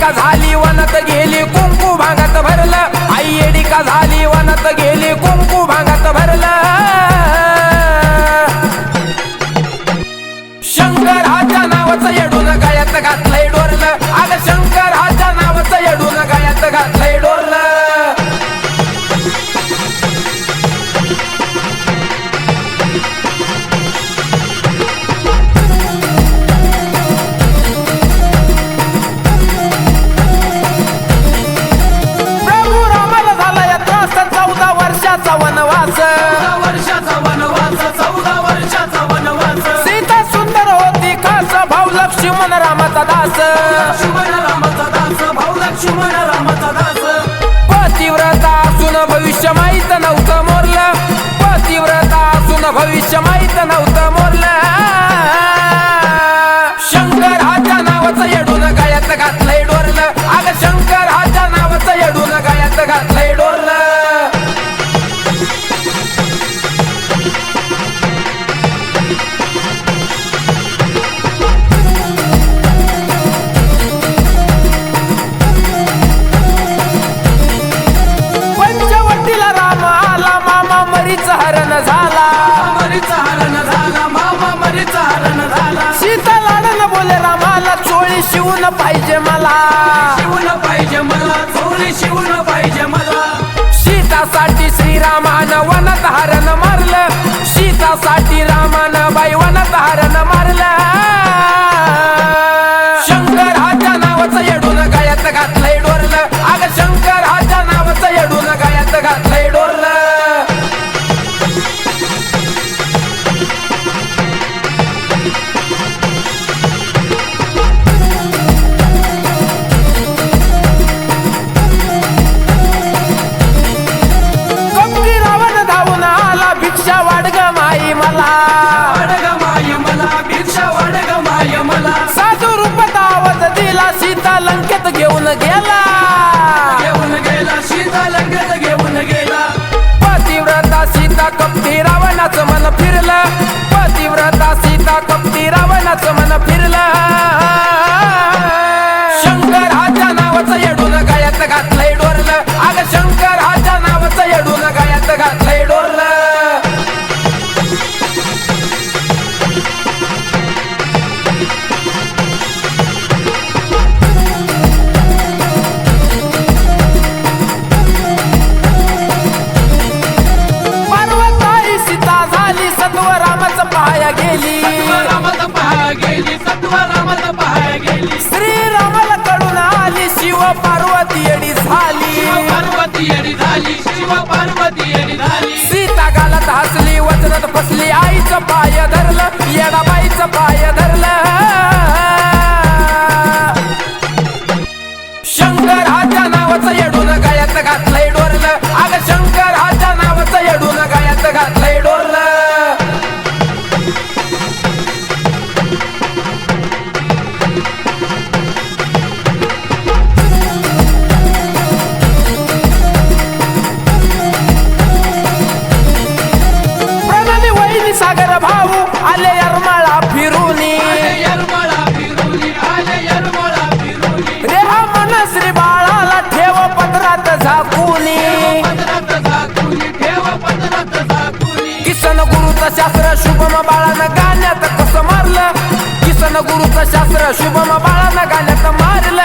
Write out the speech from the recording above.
का झाली वनत गेली कुंकू भांगात भरलं. आई एडिका झाली वनत गेली कुंकू भांगात भरलं. लक्ष्मण रामाचा दास. लक्ष्मण रामाचा दास भाऊ लक्ष्मण रामाचा दास. पतिव्रता असून भविष्य माहीत नव्हतं. शिवून पाहिजे मला. शिवून पाहिजे मला. चोरी शिवून पाहिजे मला. सीतासाठी श्रीरामानं वनात हरण मारलं. सीतासाठी रामानं बाई वनात हरण मारलं. भिक्षा वाडग माई मला. वाडग माय मला भिक्षा वाडग माय मला साधू रूपात आवाज दिला सीता लंकेत घेऊन गेला घेऊन गेला सीता लंकेत घेऊन गेला. पतिव्रता सीता कपटी रावणाचं मन फिरलं. पतिव्रता सीता कपटी रावणाचं मन फिरलं. Geliz शास्त्र शुभम बाळानं गाण्यात कसं मारलं किसन गुरुचं शास्त्र शुभम बाळानं गाण्यात मारलं